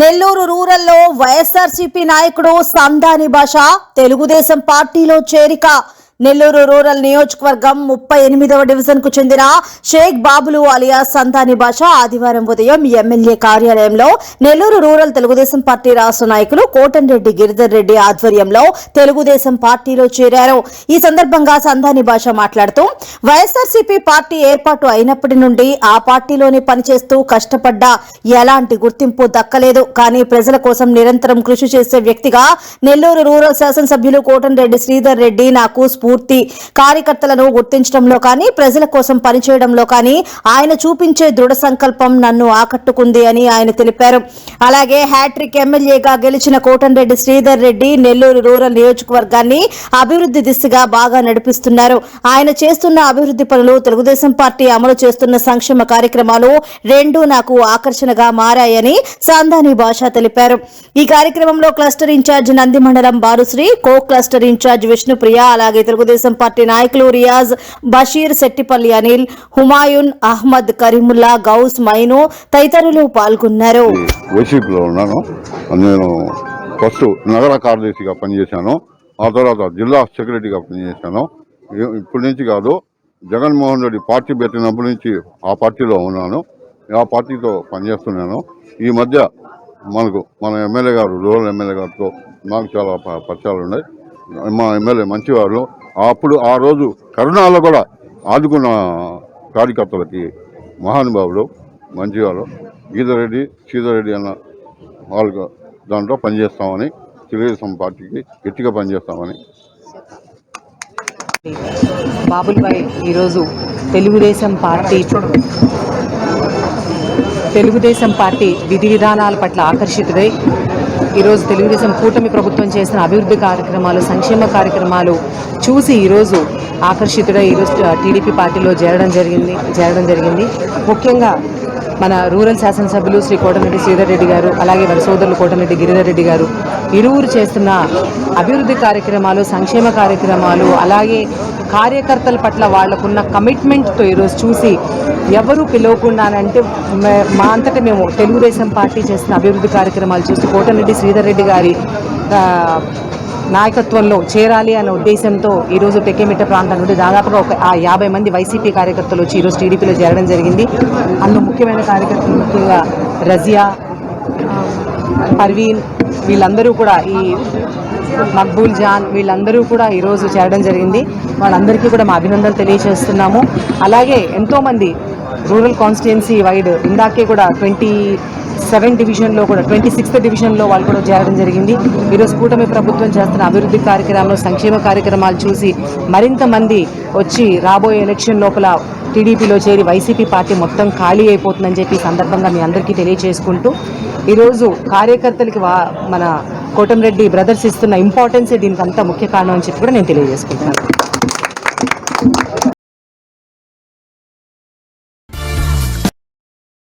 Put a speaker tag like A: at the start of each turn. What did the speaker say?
A: నెల్లూరు రూరల్లో వైఎస్ఆర్సీపీ నాయకుడు సందాని భాష తెలుగుదేశం పార్టీలో చేరిక. నెల్లూరు రూరల్ నియోజకవర్గం ముప్పై ఎనిమిదవ డివిజన్కు చెందిన షేక్ బాబులు అలియా సంతాని భాష ఆదివారం ఉదయం ఎమ్మెల్యే కార్యాలయంలో నెల్లూరు రూరల్ తెలుగుదేశం పార్టీ రాష్ట్ర నాయకులు కోటంరెడ్డి గిరిధర్ రెడ్డి ఆధ్వర్యంలో తెలుగుదేశం పార్టీలో చేరారు. ఈ సందర్భంగా సంతాని భాష మాట్లాడుతూ వైఎస్ఆర్సీపీ పార్టీ ఏర్పాటు అయినప్పటి నుండి ఆ పార్టీలోనే పనిచేస్తూ కష్టపడ్డా. ఎలాంటి గుర్తింపు దక్కలేదు. కానీ ప్రజల కోసం నిరంతరం కృషి చేసే వ్యక్తిగా నెల్లూరు రూరల్ శాసనసభ్యులు కోటంరెడ్డి శ్రీధర్ రెడ్డి నాకు స్ఫూర్తి కార్యకర్తలను గుర్తించడంలో కానీ ప్రజల కోసం పనిచేయడంలో కానీ ఆయన చూపించే దృఢ సంకల్పం నన్ను ఆకట్టుకుంది అని ఆయన తెలిపారు. అలాగే హ్యాట్రిక్ ఎమ్మెల్యేగా గెలిచిన కోటంరెడ్డి శ్రీధర్ రెడ్డి నెల్లూరు రూరల్ నియోజకవర్గాన్ని అభివృద్ధి దిశగా బాగా నడిపిస్తున్నారు. ఆయన చేస్తున్న అభివృద్ధి పనులు తెలుగుదేశం పార్టీ అమలు చేస్తున్న సంక్షేమ కార్యక్రమాలు రెండూ నాకు ఆకర్షణగా మారాయని సాందాని భాష తెలిపారు. ఈ కార్యక్రమంలో క్లస్టర్ ఇన్ఛార్జ్ నంది మండలం Barushri co cluster incharge Vishnupriya అలాగే తెలుగుదేశం పార్టీ నాయకులు రియాజ్ బషీర్ శెట్టిపల్లి అనిల్ హుమాయూన్ అహ్మద్ కరీముల్లా గౌస్ మైను తదితరులు పాల్గొన్నారు.
B: వైసీపీలో ఉన్నాను. నేను ఫస్ట్ నగర కార్యదర్శిగా పనిచేశాను. ఆ తర్వాత జిల్లా సెక్రటరీగా పనిచేశాను. ఇప్పటి నుంచి కాదు జగన్మోహన్ రెడ్డి పార్టీ పెట్టినప్పటి నుంచి ఆ పార్టీలో ఉన్నాను. ఆ పార్టీతో పనిచేస్తున్నాను. ఈ మధ్య మనకు మన ఎమ్మెల్యే గారు రూరల్ ఎమ్మెల్యే గారితో నాకు చాలా ప- పరిచయాలు ఉన్నాయి. మా ఎమ్మెల్యే మంచివారు. అప్పుడు ఆ రోజు కరోనాలో కూడా ఆదుకున్న కార్యకర్తలకి మహానుభావులు మంచివారు. గీతారెడ్డి సీతారెడ్డి అన్న వాళ్ళకు దాంట్లో పనిచేస్తామని తెలుగుదేశం పార్టీకి గట్టిగా పనిచేస్తామని.
C: బాబుల్బాయ్ ఈరోజు తెలుగుదేశం పార్టీ తెలుగుదేశం పార్టీ విధి విధానాల పట్ల ఆకర్షితుడై ఈరోజు తెలుగుదేశం కూటమి ప్రభుత్వం చేసిన అభివృద్ధి కార్యక్రమాలు సంక్షేమ కార్యక్రమాలు చూసి ఈరోజు ఆకర్షితుడై ఈరోజు టీడీపీ పార్టీలో చేరడం జరిగింది చేరడం జరిగింది. ముఖ్యంగా మన రూరల్ శాసనసభ్యులు శ్రీ కోటమిరెడ్డి శ్రీధర్ రెడ్డి గారు అలాగే వారి సోదరులు కోటమిరెడ్డి గిరిధర్ రెడ్డి గారు ఇరువురు చేస్తున్న అభివృద్ధి కార్యక్రమాలు సంక్షేమ కార్యక్రమాలు అలాగే కార్యకర్తల పట్ల వాళ్ళకున్న కమిట్మెంట్తో ఈరోజు చూసి ఎవరు పిలవకుండానంటే మే- మా అంతటా మేము తెలుగుదేశం పార్టీ చేస్తున్న అభివృద్ధి కార్యక్రమాలు చూసి కోటమిరెడ్డి శ్రీధర్ రెడ్డి గారి నాయకత్వంలో చేరాలి అనే ఉద్దేశంతో ఈరోజు టెక్కేమిట్ట ప్రాంతం నుండి దాదాపుగా ఒక ఆ యాభై మంది వైసీపీ కార్యకర్తలు వచ్చి ఈరోజు టీడీపీలో చేరడం జరిగింది. అందులో ముఖ్యమైన కార్యకర్తలు ముఖ్యంగా రజియా పర్వీన్ వీళ్ళందరూ కూడా ఈ మక్బూల్ జాన్ వీళ్ళందరూ కూడా ఈరోజు చేరడం జరిగింది. వాళ్ళందరికీ కూడా మా అభినందనలు తెలియజేస్తున్నాము. అలాగే ఎంతోమంది రూరల్ కాన్స్టిట్యున్సీ వైడ్ ఇందాకే కూడా ట్వంటీ సెవెన్ డివిజన్లో కూడా ట్వంటీ సిక్స్త్ డివిజన్లో వాళ్ళు కూడా చేరడం జరిగింది. ఈరోజు కూటమి ప్రభుత్వం చేస్తున్న అభివృద్ధి కార్యక్రమాలు సంక్షేమ కార్యక్రమాలు చూసి మరింత మంది వచ్చి రాబోయే ఎలక్షన్ లోపల టీడీపీలో చేరి వైసీపీ పార్టీ మొత్తం ఖాళీ అయిపోతుందని చెప్పి సందర్భంగా మీ అందరికీ తెలియజేసుకుంటూ ఈరోజు కార్యకర్తలకి వా మన కోటంరెడ్డి బ్రదర్స్ ఇస్తున్న ఇంపార్టెన్సే దీనికంతా ముఖ్య కారణం అని చెప్పి కూడా నేను తెలియజేసుకుంటున్నాను.